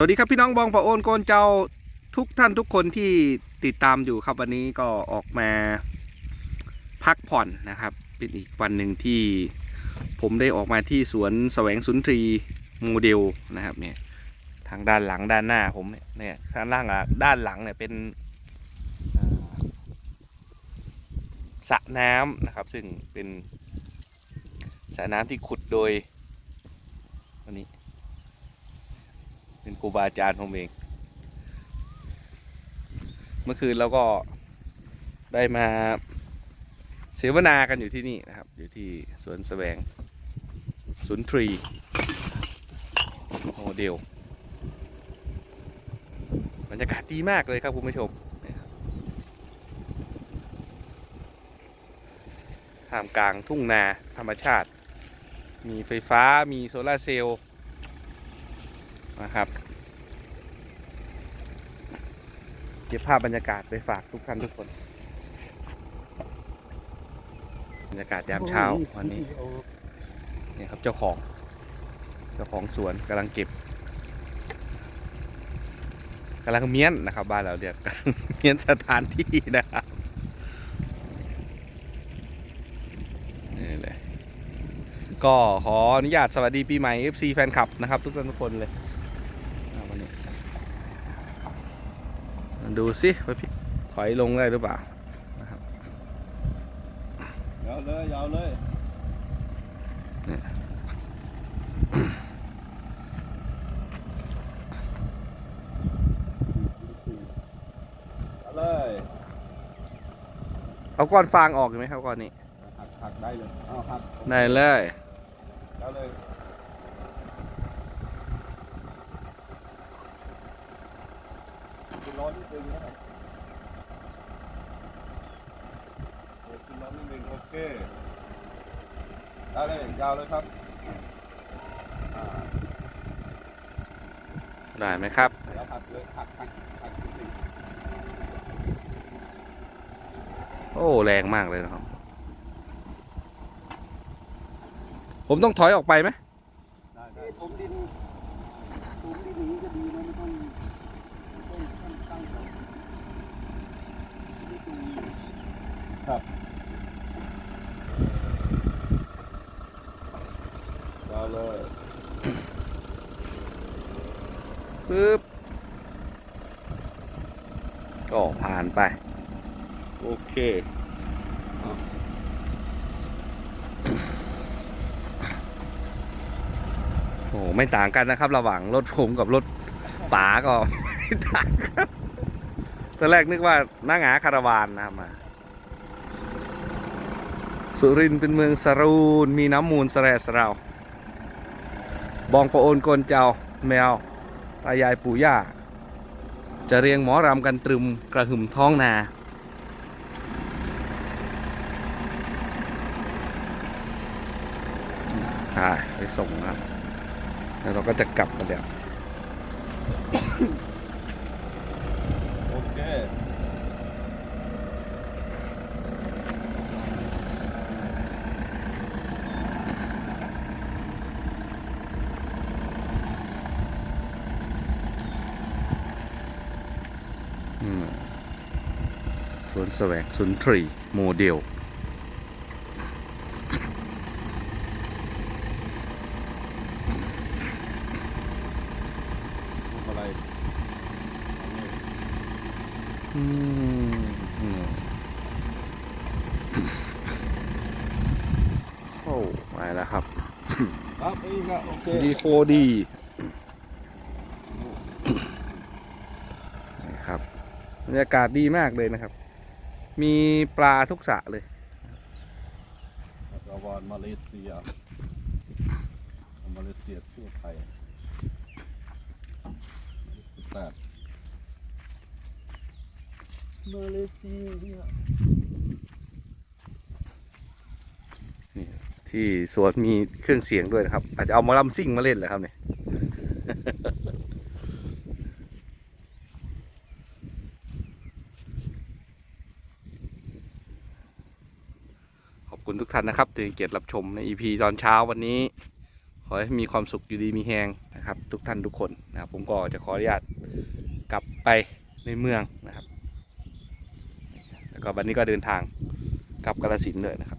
สวัสดีครับพี่น้องบองปะโอนโกนเจ้าทุกท่านทุกคนที่ติดตามอยู่ครับวันนี้ก็ออกมาพักผ่อนนะครับ เป็นอีกวันหนึ่งที่ผมได้ออกมาที่สวนแสวงสุนทรีโมเดลนะครับเนี่ยทางด้านหลังด้านหน้าผมเนี่ยเนี่ยข้างล่างอะด้านหลังเนี่ยเป็นสระน้ำนะครับ ซึ่งเป็นสระน้ำที่ขุดโดยวันนี้ เป็นครูบาอาจารย์ผมเอง เมื่อคืนเราก็ได้มาเสวนากันอยู่ที่นี่นะครับ อยู่ที่สวนแสวงสุนทรีโมเดลบรรยากาศดีมากเลยครับคุณผู้ชมนี่ครับท่ามกลางทุ่งนาธรรมชาติ มีไฟฟ้ามีโซลาเซลล์นะครับ เก็บภาพบรรยากาศไปฝากทุกท่านทุกคน บรรยากาศยามเช้าวันนี้นี่ครับเจ้าของ เจ้าของสวนกำลังเก็บกำลังเมี้ยนนะครับ บ้านเราเรียกกำลังเมี้ยนสถานที่นะครับนี่เลยก็ขออนุญาตสวัสดีปีใหม่ FC แฟนคลับนะครับ ทุกท่านทุกคนเลยอ่าวันนี้มา ดูสิว่าพี่ถอยลงได้หรือเปล่านะครับยาวเลยยาวเลยเนี่ยเอาเลยเอาก้อนฟางออกอยู่ไหมครับก้อนนี้หักหักได้เลยเอาหักได้เลยยาวเลยขึ้น ร้อนนิดนึงนะครับเดี๋ยวขึ้นร้อนนิดนึงโอเคได้เลยยาวเลยครับอ่าได้ไหมครับแล้วหักเลยหักหักหักนิดนึงโอ้ แรงมากเลยนะครับ ผมต้องถอยออกไปไหมได้ได้ผมดินผมดินอย่างนี้ก็ดีนะไม่ต้องไม่ต้องตั้งตั้งเสาไม่ต้องมี ยาว เลยปึ๊บก็ผ่านไป โอเคโอ้ไม่ต่างกันนะครับ ระหว่างรถผมกับรถป๋าก็ไม่ต่างกันตอนแรกนึกว่าน้าหงาคาราวานนะครับมา สุรินทร์เป็นเมืองสรูนมีน้ำมูลสแสรสเรา บองประโอนกนเจ้าแมวตายายปู่ย่า จะเรียงหมอรำกันตรึมกระหึ่มท้องนาใช่ไปส่งนะแล้วเราก็จะกลับกันแล้ว โอเค อืมส วนแสวงสุนทรีโมเดลทำอะไรอันนี้อืมอืมโอ้มาแล้วครับครับนี่ก็โอเค D4D นี่ครับบรรยากาศดีมากเลยนะครับ มีปลาทุกสระเลยกาวานมาเลเซีย มาเลเซียทั่วไทยสิบแปดมาเลเซียเนี่ยที่สวนมีเครื่องเสียงด้วยนะครับ อาจจะเอาหมาลำซิ่งมาเล่นเหรอครับเนี่ย ขอบ คุณทุกท่านนะครับที่เกียรติรับชมใน EP ตอนเช้าวันนี้ ขอให้มีความสุขอยู่ดีมีแฮงนะครับ ทุกท่านทุกคนนะครับผมก็จะขออนุญาตกลับไปในเมืองนะครับ แล้วก็วันนี้ก็เดินทางกลับกาลสินเลยนะครับ